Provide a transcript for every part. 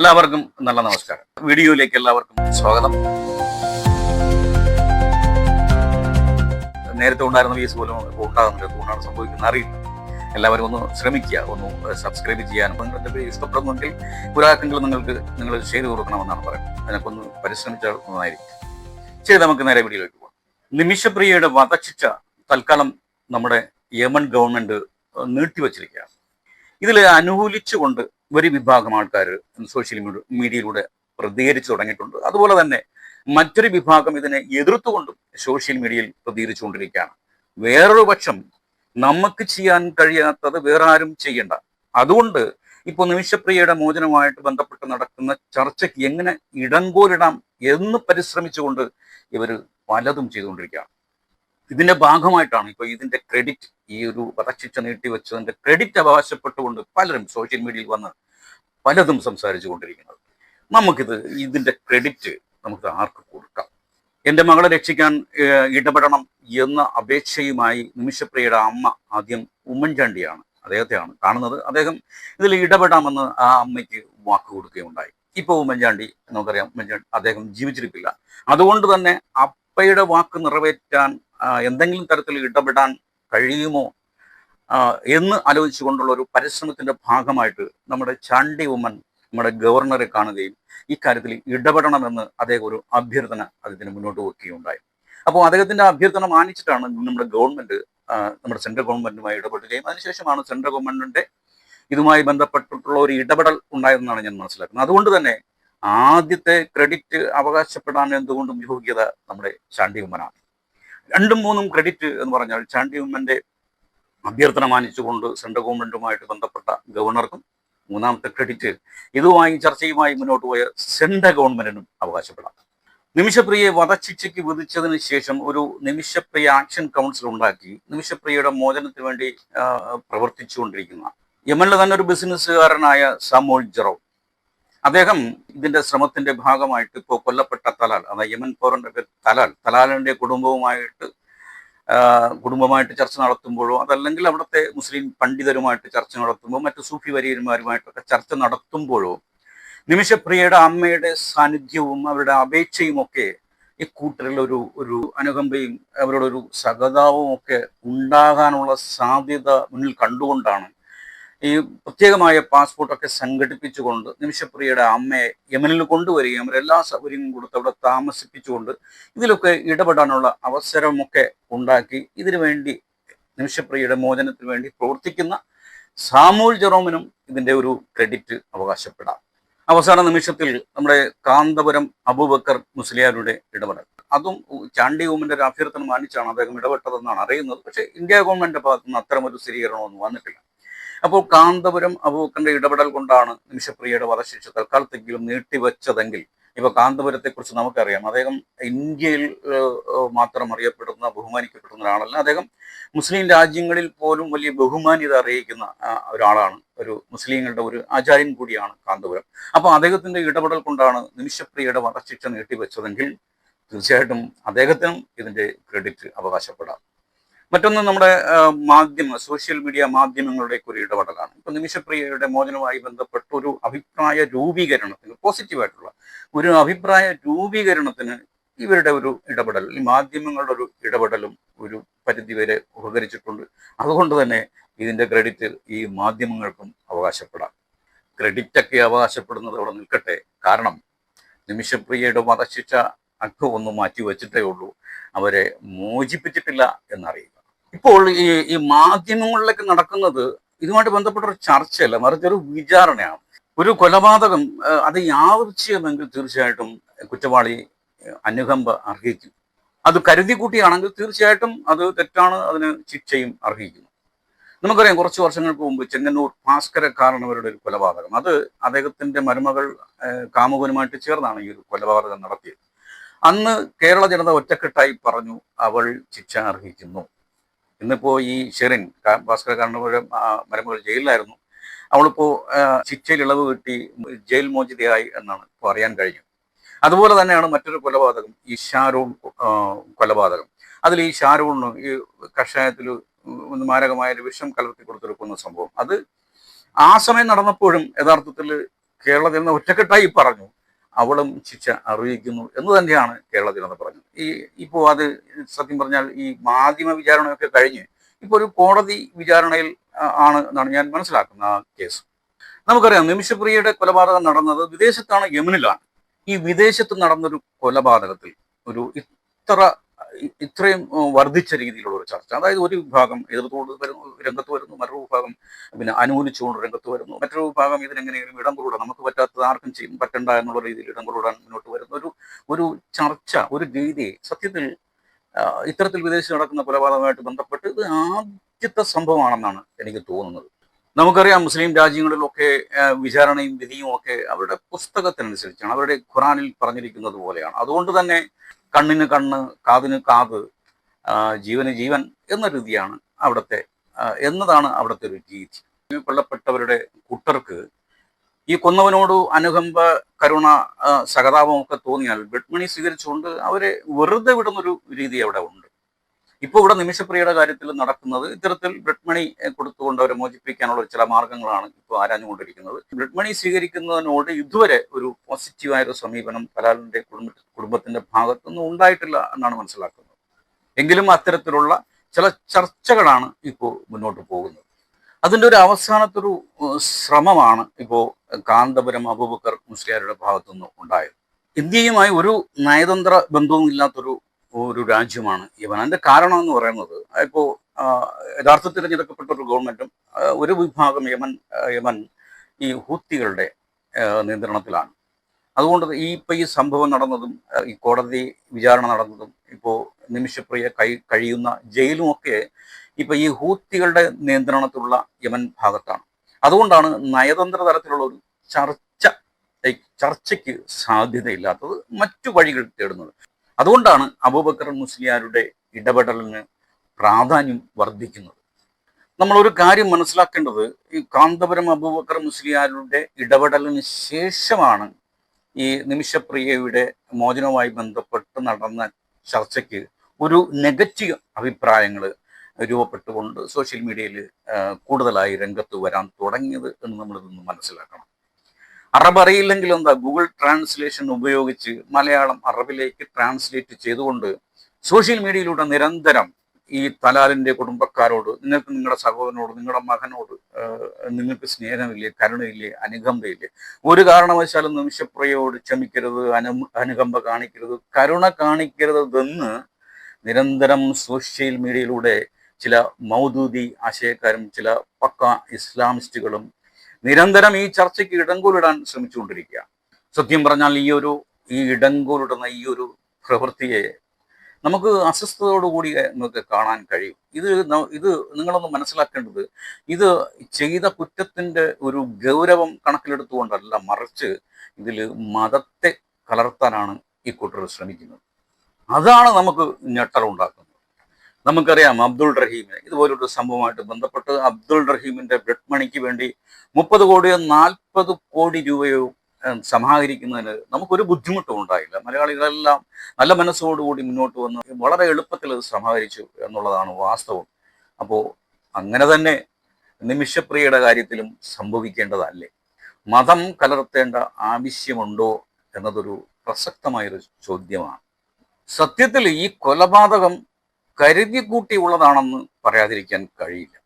എല്ലാവർക്കും നല്ല നമസ്കാരം. വീഡിയോയിലേക്ക് എല്ലാവർക്കും സ്വാഗതം. നേരത്തെ ഉണ്ടായിരുന്ന വീസ് പോലും ഇപ്പോൾ ഉണ്ടാകുന്നില്ല എന്തുകൊണ്ടാണ് സംഭവിക്കുന്നത് അറിയില്ല. എല്ലാവരും ഒന്ന് ശ്രമിക്കുക ഒന്ന് സബ്സ്ക്രൈബ് ചെയ്യാനും നിങ്ങളുടെ ഇഷ്ടപ്പെടുന്നെങ്കിൽ ഒരാൾക്കെങ്കിലും നിങ്ങൾക്ക് നിങ്ങൾ ചെയ്തു കൊടുക്കണമെന്നാണ് പറയുന്നത്. അതിനൊക്കെ പരിശ്രമിച്ചാൽ നന്നായിരിക്കും. ശരി നമുക്ക് നേരെ വീഡിയോയിലേക്ക് പോകാം. നിമിഷപ്രിയയുടെ വധശിക്ഷ തൽക്കാലം നമ്മുടെ യമൻ ഗവൺമെന്റ് നീട്ടിവച്ചിരിക്കുകയാണ്. ഇതിൽ അനുകൂലിച്ചുകൊണ്ട് ഒരു വിഭാഗം ആൾക്കാർ സോഷ്യൽ മീഡിയ മീഡിയയിലൂടെ പ്രതികരിച്ചു തുടങ്ങിയിട്ടുണ്ട്. അതുപോലെ തന്നെ മറ്റൊരു വിഭാഗം ഇതിനെ എതിർത്തുകൊണ്ടും സോഷ്യൽ മീഡിയയിൽ പ്രതികരിച്ചുകൊണ്ടിരിക്കുകയാണ്. വേറൊരു പക്ഷം നമുക്ക് ചെയ്യാൻ കഴിയാത്തത് വേറെ ആരും ചെയ്യണ്ട. അതുകൊണ്ട് ഇപ്പോൾ നിമിഷപ്രിയയുടെ മോചനവുമായിട്ട് ബന്ധപ്പെട്ട് നടക്കുന്ന ചർച്ചയ്ക്ക് എങ്ങനെ ഇടങ്കോലിടാം എന്ന് പരിശ്രമിച്ചുകൊണ്ട് ഇവർ പലതും ചെയ്തുകൊണ്ടിരിക്കുകയാണ്. ഇതിന്റെ ഭാഗമായിട്ടാണ് ഇപ്പൊ ഇതിന്റെ ക്രെഡിറ്റ് ഈ ഒരു വധശിക്ഷ നീട്ടിവെച്ചതിന്റെ ക്രെഡിറ്റ് അവകാശപ്പെട്ടുകൊണ്ട് പലരും സോഷ്യൽ മീഡിയയിൽ വന്ന് പലതും സംസാരിച്ചു കൊണ്ടിരിക്കുന്നത്. നമുക്കിത് ഇതിന്റെ ക്രെഡിറ്റ് നമുക്ക് ആർക്ക് കൊടുക്കാം? എന്റെ മകളെ രക്ഷിക്കാൻ ഇടപെടണം എന്ന അപേക്ഷയുമായി നിമിഷപ്രിയയുടെ അമ്മ ആദ്യം ഉമ്മൻചാണ്ടിയാണ് അദ്ദേഹത്തെയാണ് കാണുന്നത്. അദ്ദേഹം ഇതിൽ ഇടപെടാമെന്ന് ആ അമ്മയ്ക്ക് വാക്ക് കൊടുക്കുകയുണ്ടായി. ഇപ്പോൾ ഉമ്മൻചാണ്ടി നമുക്കറിയാം ഉമ്മൻചാണ്ടി അദ്ദേഹം ജീവിച്ചിരിപ്പില്ല. അതുകൊണ്ട് തന്നെ അപ്പയുടെ വാക്ക് നിറവേറ്റാൻ എന്തെങ്കിലും തരത്തിൽ ഇടപെടാൻ കഴിയുമോ? എന്ന് ആലോചിച്ചുകൊണ്ടുള്ള ഒരു പരിശ്രമത്തിന്റെ ഭാഗമായിട്ട് നമ്മുടെ ചാണ്ടി ഉമ്മൻ നമ്മുടെ ഗവർണറെ കാണുകയും ഇക്കാര്യത്തിൽ ഇടപെടണമെന്ന് അദ്ദേഹം ഒരു അഭ്യർത്ഥന അദ്ദേഹത്തിന് മുന്നോട്ട് വെക്കുകയുണ്ടായി. അപ്പോൾ അദ്ദേഹത്തിന്റെ അഭ്യർത്ഥന മാനിച്ചിട്ടാണ് നമ്മുടെ ഗവൺമെന്റ് നമ്മുടെ സെൻട്രൽ ഗവൺമെന്റുമായി ഇടപെടുകയും അതിനുശേഷമാണ് സെൻട്രൽ ഗവൺമെന്റിന്റെ ഇതുമായി ബന്ധപ്പെട്ടിട്ടുള്ള ഒരു ഇടപെടൽ ഉണ്ടായതെന്നാണ് ഞാൻ മനസ്സിലാക്കുന്നത്. അതുകൊണ്ട് തന്നെ ആദ്യത്തെ ക്രെഡിറ്റ് അവകാശപ്പെടാൻ എന്തുകൊണ്ടും യോഗ്യത നമ്മുടെ ചാണ്ടി ഉമ്മനാണ് രണ്ടും മൂന്നും ക്രെഡിറ്റ് എന്ന് പറഞ്ഞാൽ ചാണ്ടി ഉമ്മന്റെ അഭ്യർത്ഥന മാനിച്ചുകൊണ്ട് സെൻട്രൽ ഗവൺമെന്റുമായിട്ട് ബന്ധപ്പെട്ട ഗവർണർക്കും മൂന്നാമത്തെ ക്രെഡിറ്റ് ഇതുമായി ചർച്ചയുമായി മുന്നോട്ട് പോയ സെൻട്രൽ ഗവൺമെന്റിനും അവകാശപ്പെടാം. നിമിഷപ്രിയയെ വധശിക്ഷയ്ക്ക് വിധിച്ചതിന് ശേഷം ഒരു നിമിഷപ്രിയ ആക്ഷൻ കൗൺസിൽ ഉണ്ടാക്കി. നിമിഷപ്രിയയുടെ മോചനത്തിന് വേണ്ടി പ്രവർത്തിച്ചുകൊണ്ടിരിക്കുന്ന. യമനിലെ തന്നെ ഒരു ബിസിനസ്സുകാരനായ സമോൾ ജെറോ. അദ്ദേഹം ഇതിന്റെ ശ്രമത്തിന്റെ ഭാഗമായിട്ട് ഇപ്പോൾ കൊല്ലപ്പെട്ട തലാൽ അതായത് യമൻ പോറിന്റെ തലാൽ തലാലിന്റെ കുടുംബവുമായിട്ട് കുടുംബമായിട്ട് ചർച്ച നടത്തുമ്പോഴോ അതല്ലെങ്കിൽ അവിടുത്തെ മുസ്ലിം പണ്ഡിതരുമായിട്ട് ചർച്ച നടത്തുമ്പോൾ മറ്റു സൂഫി വരീയന്മാരുമായിട്ടൊക്കെ ചർച്ച നടത്തുമ്പോഴോ നിമിഷപ്രിയയുടെ അമ്മയുടെ സാന്നിധ്യവും അവരുടെ അപേക്ഷയും ഒക്കെ ഈ ഒരു ഒരു അനുകമ്പയും അവരുടെ ഒരു സഹതാവും ഒക്കെ ഉണ്ടാകാനുള്ള സാധ്യത മുന്നിൽ കണ്ടുകൊണ്ടാണ് ഈ പ്രത്യേകമായ പാസ്പോർട്ടൊക്കെ സംഘടിപ്പിച്ചുകൊണ്ട് നിമിഷപ്രിയയുടെ അമ്മയെ യമനിൽ കൊണ്ടുവരികയും അവരെല്ലാ സൗകര്യങ്ങളും കൊടുത്ത് അവിടെ താമസിപ്പിച്ചുകൊണ്ട് ഇതിലൊക്കെ ഇടപെടാനുള്ള അവസരമൊക്കെ ഉണ്ടാക്കി. ഇതിനു വേണ്ടി നിമിഷപ്രിയയുടെ മോചനത്തിന് വേണ്ടി പ്രവർത്തിക്കുന്ന സാമൂൽ ജെറോമിനും ഇതിന്റെ ഒരു ക്രെഡിറ്റ് അവകാശപ്പെടാം. അവസാന നിമിഷത്തിൽ നമ്മുടെ കാന്തപുരം അബൂബക്കർ മുസ്ലിയാരുടെ ഇടപെടൽ. അതും ചാണ്ടി ഗവൺമെന്റ് ഒരു അഭ്യർത്ഥന മാനിച്ചാണ് അദ്ദേഹം ഇടപെട്ടതെന്നാണ് അറിയുന്നത്. പക്ഷേ ഇന്ത്യ ഗവൺമെന്റിന്റെ ഭാഗത്തുനിന്ന് അത്തരമൊരു സ്ഥിരീകരണമൊന്നും വന്നിട്ടില്ല. അപ്പോൾ കാന്തപുരം അബൂബക്കറിന്റെ ഇടപെടൽ കൊണ്ടാണ് നിമിഷപ്രിയയുടെ വധശിക്ഷ തൽക്കാലത്തെങ്കിലും നീട്ടിവെച്ചതെങ്കിൽ ഇപ്പൊ കാന്തപുരത്തെക്കുറിച്ച് നമുക്കറിയാം. അദ്ദേഹം ഇന്ത്യയിൽ മാത്രം അറിയപ്പെടുന്ന ബഹുമാനിക്കപ്പെടുന്ന ഒരാളല്ല. അദ്ദേഹം മുസ്ലിം രാജ്യങ്ങളിൽ പോലും വലിയ ബഹുമാന്യത അറിയിക്കുന്ന ഒരാളാണ്. ഒരു മുസ്ലിങ്ങളുടെ ഒരു ആചാര്യൻ കൂടിയാണ് കാന്തപുരം. അപ്പോൾ അദ്ദേഹത്തിന്റെ ഇടപെടൽ കൊണ്ടാണ് നിമിഷപ്രിയയുടെ വധശിക്ഷ നീട്ടിവെച്ചതെങ്കിൽ തീർച്ചയായിട്ടും അദ്ദേഹത്തിനും ഇതിന്റെ ക്രെഡിറ്റ് അവകാശപ്പെടാം. മറ്റൊന്ന് നമ്മുടെ മാധ്യമ സോഷ്യൽ മീഡിയ മാധ്യമങ്ങളുടെ ഒരു ഇടപെടലാണ്. ഇപ്പൊ നിമിഷപ്രിയയുടെ മോചനവുമായി ബന്ധപ്പെട്ട ഒരു അഭിപ്രായ രൂപീകരണത്തിന് പോസിറ്റീവായിട്ടുള്ള ഒരു അഭിപ്രായ രൂപീകരണത്തിന് ഇവരുടെ ഒരു ഇടപെടൽ ഈ മാധ്യമങ്ങളുടെ ഒരു ഇടപെടലും ഒരു പരിധിവരെ ഉപകരിച്ചിട്ടുണ്ട്. അതുകൊണ്ട് തന്നെ ഇതിന്റെ ക്രെഡിറ്റ് ഈ മാധ്യമങ്ങൾക്കും അവകാശപ്പെടാം. ക്രെഡിറ്റ് ഒക്കെ അവകാശപ്പെടുന്നത് അവിടെ നിൽക്കട്ടെ. കാരണം നിമിഷപ്രിയയുടെ വധശിക്ഷ അക്ക് ഒന്ന് മാറ്റി വെച്ചിട്ടേ ഉള്ളൂ. അവരെ മോചിപ്പിച്ചിട്ടില്ല എന്നറിയുക. ഇപ്പോൾ ഈ ഈ മാധ്യമങ്ങളിലൊക്കെ നടക്കുന്നത് ഇതുമായിട്ട് ബന്ധപ്പെട്ട ഒരു ചർച്ചയല്ല മറിച്ച് ഒരു വിചാരണയാണ്. ഒരു കൊലപാതകം അത് യാദൃച്ഛികമെങ്കിൽ തീർച്ചയായിട്ടും കുറ്റവാളി അനുകമ്പ അർഹിക്കും. അത് കരുതി കൂട്ടിയാണെങ്കിൽ തീർച്ചയായിട്ടും അത് തെറ്റാണ് അതിന് ശിക്ഷയും അർഹിക്കുന്നു. നമുക്കറിയാം കുറച്ച് വർഷങ്ങൾക്ക് മുമ്പ് ചെങ്ങന്നൂർ ഭാസ്കരക്കാരനവരുടെ ഒരു കൊലപാതകം. അത് അദ്ദേഹത്തിന്റെ മരുമകൾ കാമുകനുമായിട്ട് ചേർന്നാണ് ഈ ഒരു കൊലപാതകം നടത്തിയത്. അന്ന് കേരള ജനത ഒറ്റക്കെട്ടായി പറഞ്ഞു അവൾ ശിക്ഷ അർഹിക്കുന്നു. ഇന്നിപ്പോ ഈ ഷെറിൻ ഭാസ്കര കണ്ണപുരം മരമകൾ ജയിലിലായിരുന്നു. അവളിപ്പോ ശിക്ഷയിൽ ഇളവ് കിട്ടി ജയിൽ മോചിതയായി എന്നാണ് ഇപ്പോൾ അറിയാൻ കഴിഞ്ഞത്. അതുപോലെ തന്നെയാണ് മറ്റൊരു കൊലപാതകം ഈ ഷാരൂൺ കൊലപാതകം. അതിൽ ഈ ഷാരൂണിന് ഈ കഷായത്തിൽ മാരകമായ ഒരു വിഷം കലർത്തി കൊടുത്തെടുക്കുന്ന സംഭവം. അത് ആ സമയം നടന്നപ്പോഴും യഥാർത്ഥത്തിൽ കേരളത്തിൽ നിന്ന് ഒറ്റക്കെട്ടായി പറഞ്ഞു. അവളും ശിക്ഷ അറിയിക്കുന്നു എന്ന് തന്നെയാണ് കേരള ജനത പറഞ്ഞത്. ഈ ഇപ്പോൾ അത് സത്യം പറഞ്ഞാൽ ഈ മാധ്യമ വിചാരണയൊക്കെ കഴിഞ്ഞ് ഇപ്പോൾ ഒരു കോടതി വിചാരണയിൽ ആണ് എന്നാണ് ഞാൻ മനസ്സിലാക്കുന്ന ആ കേസ്. നമുക്കറിയാം നിമിഷപ്രിയയുടെ കൊലപാതകം നടന്നത് വിദേശത്താണ് യമനിലാണ്. ഈ വിദേശത്ത് നടന്നൊരു കൊലപാതകത്തിൽ ഒരു ഇത്ര ഇത്രയും വർദ്ധിച്ച രീതിയിലുള്ള ഒരു ചർച്ച. അതായത് ഒരു വിഭാഗം എതിർത്തുകൊണ്ട് വരുന്നു രംഗത്ത് വരുന്നു മറ്റൊരു വിഭാഗം പിന്നെ അനുകൂലിച്ചുകൊണ്ട് രംഗത്ത് വരുന്നു. മറ്റൊരു വിഭാഗം ഇതിനെങ്ങനെയും ഇടം കൊള്ളൂടാം നമുക്ക് പറ്റാത്തത് ആർക്കും ചെയ്യും പറ്റണ്ട എന്നുള്ള രീതിയിൽ ഇടം കൂടാൻ മുന്നോട്ട് വരുന്ന. ഒരു ഒരു ചർച്ച ഒരു രീതി സത്യത്തിൽ ഇത്തരത്തിൽ വിദേശത്ത് നടക്കുന്ന കൊലപാതകമായിട്ട് ബന്ധപ്പെട്ട് ഇത് ആദ്യത്തെ സംഭവമാണെന്നാണ് എനിക്ക് തോന്നുന്നത്. നമുക്കറിയാം മുസ്ലിം രാജ്യങ്ങളിലൊക്കെ വിചാരണയും വിധിയും ഒക്കെ അവരുടെ പുസ്തകത്തിനനുസരിച്ചാണ്. അവരുടെ ഖുറാനിൽ പറഞ്ഞിരിക്കുന്നത് പോലെയാണ്. അതുകൊണ്ട് തന്നെ കണ്ണിന് കണ്ണ് കാതിന് കാത് ജീവന് ജീവൻ എന്ന രീതിയാണ് അവിടുത്തെ എന്നതാണ് അവിടുത്തെ ഒരു രീതി. കൊല്ലപ്പെട്ടവരുടെ കുട്ടർക്ക് ഈ കൊന്നവനോട് അനുകമ്പ കരുണ സഹതാപം ഒക്കെ തോന്നിയാൽ ബെഡ്മണി സ്വീകരിച്ചുകൊണ്ട് അവരെ വെറുതെ വിടുന്നൊരു രീതി അവിടെ ഉണ്ട്. ഇപ്പോൾ ഇവിടെ നിമിഷപ്രിയയുടെ കാര്യത്തിൽ നടക്കുന്നത് ഇത്തരത്തിൽ ബ്ലഡ് മണി കൊടുത്തുകൊണ്ട് അവരെ മോചിപ്പിക്കാനുള്ള ചില മാർഗങ്ങളാണ് ഇപ്പോൾ ആരാഞ്ഞുകൊണ്ടിരിക്കുന്നത്. ബ്ലഡ് മണി സ്വീകരിക്കുന്നതിനോട് ഇതുവരെ ഒരു പോസിറ്റീവായ ഒരു സമീപനം കലാലിന്റെ കുടുംബ കുടുംബത്തിന്റെ ഭാഗത്തുനിന്നും ഉണ്ടായിട്ടില്ല എന്നാണ് മനസ്സിലാക്കുന്നത്. എങ്കിലും അത്തരത്തിലുള്ള ചില ചർച്ചകളാണ് ഇപ്പോൾ മുന്നോട്ട് പോകുന്നത്. അതിന്റെ ഒരു അവസാനത്തൊരു ശ്രമമാണ് ഇപ്പോൾ കാന്തപുരം അബൂബക്കർ മുസ്ലിയാരുടെ ഭാഗത്തുനിന്ന് ഉണ്ടായത്. ഇന്ത്യയുമായി ഒരു നയതന്ത്ര ബന്ധവും ഇല്ലാത്തൊരു ഒരു രാജ്യമാണ് യമൻ. അതിന്റെ കാരണം എന്ന് പറയുന്നത് ഇപ്പോ യഥാർത്ഥത്തിൽ തിരഞ്ഞെടുക്കപ്പെട്ട ഒരു ഗവൺമെന്റും ഒരു വിഭാഗം യമൻ യമൻ ഈ ഹൂത്തികളുടെ നിയന്ത്രണത്തിലാണ്. അതുകൊണ്ട് ഈ ഇപ്പൊ ഈ സംഭവം നടന്നതും ഈ കോടതി വിചാരണ നടന്നതും ഇപ്പോ നിമിഷപ്രിയ കൈ കഴിയുന്ന ജയിലും ഒക്കെ ഇപ്പൊ ഈ ഹൂത്തികളുടെ നിയന്ത്രണത്തിലുള്ള യമൻ ഭാഗത്താണ്. അതുകൊണ്ടാണ് നയതന്ത്ര തലത്തിലുള്ള ഒരു ചർച്ച ചർച്ചയ്ക്ക് സാധ്യതയില്ലാത്തത് മറ്റു വഴികൾ തേടുന്നത്. അതുകൊണ്ടാണ് അബൂബക്കർ മുസ്ലിയാരുടെ ഇടപെടലിന് പ്രാധാന്യം വർദ്ധിക്കുന്നത്. നമ്മൾ ഒരു കാര്യം മനസ്സിലാക്കേണ്ടത് ഈ കാന്തപുരം അബൂബക്കർ മുസ്ലിയാരുടെ ഇടപെടലിന് ശേഷമാണ് ഈ നിമിഷപ്രിയയുടെ മോചനവുമായി ബന്ധപ്പെട്ട് നടന്ന ചർച്ചയ്ക്ക് ഒരു നെഗറ്റീവ് അഭിപ്രായങ്ങൾ രൂപപ്പെട്ടുകൊണ്ട് സോഷ്യൽ മീഡിയയിൽ കൂടുതലായി രംഗത്ത് വരാൻ തുടങ്ങിയത് എന്ന് നമ്മളിതൊന്ന് മനസ്സിലാക്കണം. അറബ് അറിയില്ലെങ്കിൽ എന്താ ഗൂഗിൾ ട്രാൻസ്ലേഷൻ ഉപയോഗിച്ച് മലയാളം അറബിലേക്ക് ട്രാൻസ്ലേറ്റ് ചെയ്തുകൊണ്ട് സോഷ്യൽ മീഡിയയിലൂടെ നിരന്തരം ഈ തലാലിന്റെ കുടുംബക്കാരോട് നിങ്ങൾക്ക് നിങ്ങളുടെ സഹോദരനോട് നിങ്ങളുടെ മകനോട് നിങ്ങൾക്ക് സ്നേഹമില്ലേ കരുണയില്ലേ അനുകമ്പയില്ലേ? ഒരു കാരണവശാലും നിമിഷപ്രിയോട് ക്ഷമിക്കരുത് അനു അനുകമ്പ കാണിക്കരുത് കരുണ കാണിക്കരുതെന്ന് നിരന്തരം സോഷ്യൽ മീഡിയയിലൂടെ ചില മൗദൂദി ആശയക്കാരും ചില പക്ക ഇസ്ലാമിസ്റ്റുകളും നിരന്തരം ഈ ചർച്ചയ്ക്ക് ഇടങ്കോലിടാൻ ശ്രമിച്ചുകൊണ്ടിരിക്കുക. സത്യം പറഞ്ഞാൽ ഈ ഒരു ഈ ഇടങ്കോലിടുന്ന ഈ ഒരു പ്രവൃത്തിയെ നമുക്ക് അസ്വസ്ഥതയോടുകൂടി നമുക്ക് കാണാൻ കഴിയും. ഇത് ഇത് നിങ്ങളൊന്ന് മനസ്സിലാക്കേണ്ടത് ഇത് ചെയ്ത കുറ്റത്തിന്റെ ഒരു ഗൗരവം കണക്കിലെടുത്തുകൊണ്ടല്ല മറിച്ച് ഇതിൽ മതത്തെ കലർത്താനാണ് ഈ കൂട്ടർ ശ്രമിക്കുന്നത്. അതാണ് നമുക്ക് ഞെട്ടലുണ്ടാക്കുന്നത്. നമുക്കറിയാം അബ്ദുൾ റഹീമിനെ ഇതുപോലൊരു സംഭവമായിട്ട് ബന്ധപ്പെട്ട് അബ്ദുൾ റഹീമിന്റെ ബ്ലഡ് മണിക്ക് വേണ്ടി മുപ്പത് കോടിയോ നാൽപ്പത് കോടി രൂപയോ സമാഹരിക്കുന്നതിന് നമുക്കൊരു ബുദ്ധിമുട്ടും ഉണ്ടായില്ല. മലയാളികളെല്ലാം നല്ല മനസ്സോടുകൂടി മുന്നോട്ട് വന്ന് വളരെ എളുപ്പത്തിൽ അത് സമാഹരിച്ചു എന്നുള്ളതാണ് വാസ്തവം. അപ്പോൾ അങ്ങനെ തന്നെ നിമിഷപ്രിയയുടെ കാര്യത്തിലും സംഭവിക്കേണ്ടതല്ലേ? മതം കലർത്തേണ്ട ആവശ്യമുണ്ടോ എന്നതൊരു പ്രസക്തമായൊരു ചോദ്യമാണ്. സത്യത്തിൽ ഈ കൊലപാതകം കരുതി കൂട്ടിയുള്ളതാണെന്ന് പറയാതിരിക്കാൻ കഴിയില്ല.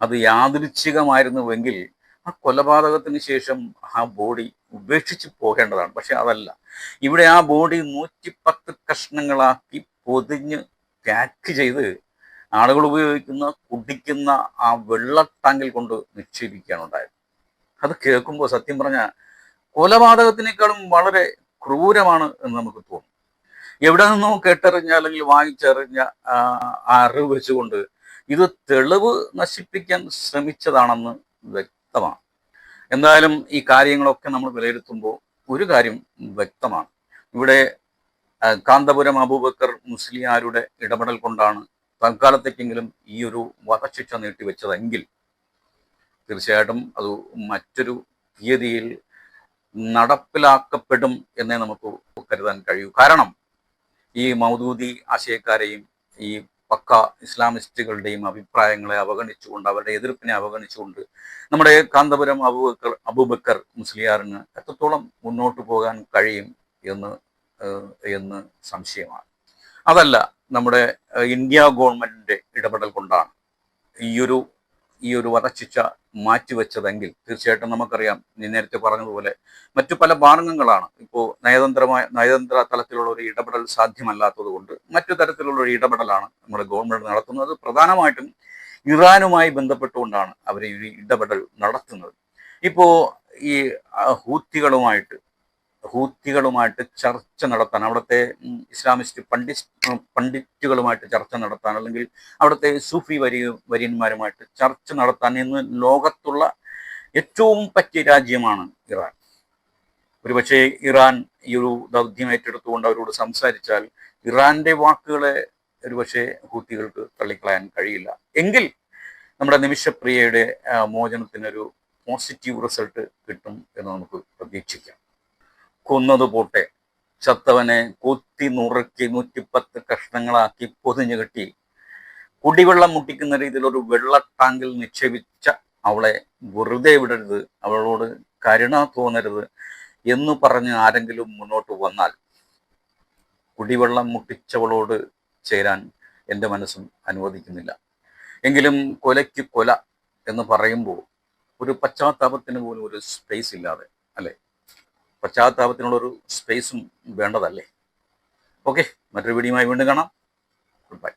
അത് യാദൃച്ഛികമായിരുന്നുവെങ്കിൽ ആ കൊലപാതകത്തിന് ശേഷം ആ ബോഡി ഉപേക്ഷിച്ച് പോകേണ്ടതാണ്. പക്ഷെ അതല്ല. ഇവിടെ ആ ബോഡി നൂറ്റിപ്പത്ത് കഷ്ണങ്ങളാക്കി പൊതിഞ്ഞ് പാക്ക് ചെയ്ത് ആളുകൾ ഉപയോഗിക്കുന്ന കുടിക്കുന്ന ആ വെള്ള ടാങ്കിൽ കൊണ്ട് നിക്ഷേപിക്കുകയാണ് ഉണ്ടായത് അത് കേൾക്കുമ്പോൾ സത്യം പറഞ്ഞാൽ കൊലപാതകത്തിനേക്കാളും വളരെ ക്രൂരമാണ് എന്ന് നമുക്ക് തോന്നും. എവിടെ നിന്നോ കേട്ടറിഞ്ഞ അല്ലെങ്കിൽ വാങ്ങിച്ചറിഞ്ഞ അറിവ് വെച്ചുകൊണ്ട് ഇത് തെളിവ് നശിപ്പിക്കാൻ ശ്രമിച്ചതാണെന്ന് വ്യക്തമാണ്. എന്തായാലും ഈ കാര്യങ്ങളൊക്കെ നമ്മൾ വിലയിരുത്തുമ്പോൾ ഒരു കാര്യം വ്യക്തമാണ്. ഇവിടെ കാന്തപുരം അബൂബക്കർ മുസ്ലിയാരുടെ ഇടപെടൽ കൊണ്ടാണ് തൽക്കാലത്തേക്കെങ്കിലും ഈ ഒരു വധശിക്ഷ നീട്ടിവെച്ചതെങ്കിൽ തീർച്ചയായിട്ടും അത് മറ്റൊരു തീയതിയിൽ നടപ്പിലാക്കപ്പെടും എന്നേ നമുക്ക് കരുതാൻ കഴിയൂ. കാരണം ഈ മൗദൂദി ആശയക്കാരെയും ഈ പക്ക ഇസ്ലാമിസ്റ്റുകളുടെയും അഭിപ്രായങ്ങളെ അവഗണിച്ചുകൊണ്ട് അവരുടെ എതിർപ്പിനെ അവഗണിച്ചുകൊണ്ട് നമ്മുടെ കാന്തപുരം അബൂബക്കർ അബൂബക്കർ മുസ്ലിയാറിന് എത്രത്തോളം മുന്നോട്ട് പോകാൻ കഴിയും എന്ന് എന്ന് സംശയമാണ്. അതല്ല നമ്മുടെ ഇന്ത്യ ഗവൺമെന്റിന്റെ ഇടപെടൽ കൊണ്ടാണ് ഈയൊരു ഈ ഒരു വധശിക്ഷ മാറ്റിവെച്ചതെങ്കിൽ തീർച്ചയായിട്ടും നമുക്കറിയാം നേരത്തെ പറഞ്ഞതുപോലെ മറ്റു പല മാർഗങ്ങളാണ് ഇപ്പോൾ നയതന്ത്രമായ നയതന്ത്ര തലത്തിലുള്ള ഒരു ഇടപെടൽ സാധ്യമല്ലാത്തത് കൊണ്ട് മറ്റു തരത്തിലുള്ള ഒരു ഇടപെടലാണ് നമ്മുടെ ഗവൺമെന്റ് നടത്തുന്നത്. പ്രധാനമായിട്ടും ഇറാനുമായി ബന്ധപ്പെട്ടുകൊണ്ടാണ് അവർ ഈ ഇടപെടൽ നടത്തുന്നത്. ഇപ്പോൾ ഈ ഹൂത്തികളുമായിട്ട് ഹൂത്തികളുമായിട്ട് ചർച്ച നടത്താൻ അവിടുത്തെ ഇസ്ലാമിസ്റ്റ് പണ്ഡിറ്റ് പണ്ഡിറ്റുകളുമായിട്ട് ചർച്ച നടത്താൻ അല്ലെങ്കിൽ അവിടുത്തെ സൂഫി വരി വര്യന്മാരുമായിട്ട് ചർച്ച നടത്താൻ ഇന്ന് ലോകത്തുള്ള ഏറ്റവും പറ്റിയ രാജ്യമാണ് ഇറാൻ. ഒരുപക്ഷെ ഇറാൻ ഈ ഒരു ദൗത്യം ഏറ്റെടുത്തുകൊണ്ട് അവരോട് സംസാരിച്ചാൽ ഇറാന്റെ വാക്കുകളെ ഒരുപക്ഷെ ഹൂത്തികൾക്ക് തള്ളിക്കളയാൻ കഴിയില്ല. എങ്കിൽ നമ്മുടെ നിമിഷപ്രിയയുടെ മോചനത്തിനൊരു പോസിറ്റീവ് റിസൾട്ട് കിട്ടും എന്ന് നമുക്ക് പ്രതീക്ഷിക്കാം. കൊന്നത് പോട്ടെ. ചത്തവനെ കൊത്തി നുറുക്കി നൂറ്റിപ്പത്ത് കഷ്ണങ്ങളാക്കി പൊതിഞ്ഞു കെട്ടി. കുടിവെള്ളം മുട്ടിക്കുന്ന രീതിയിൽ ഒരു വെള്ള ടാങ്കിൽ നിക്ഷേപിച്ച അവളെ വെറുതെ വിടരുത്. അവളോട് കരുണ തോന്നരുത് എന്ന് പറഞ്ഞ് ആരെങ്കിലും മുന്നോട്ട് വന്നാൽ കുടിവെള്ളം മുട്ടിച്ചവളോട് ചേരാൻ എന്റെ മനസ്സും അനുവദിക്കുന്നില്ല. എങ്കിലും കൊലയ്ക്ക് കൊല എന്ന് പറയുമ്പോൾ ഒരു പശ്ചാത്താപത്തിന് പോലും ഒരു സ്പേസ് ഇല്ലാതെ അല്ലെ? പശ്ചാത്താപത്തിനുള്ള ഒരു സ്പേസും വേണ്ടതല്ലേ? ഓക്കെ മറ്റൊരു വീഡിയോയുമായി വീണ്ടും കാണാം. Good bye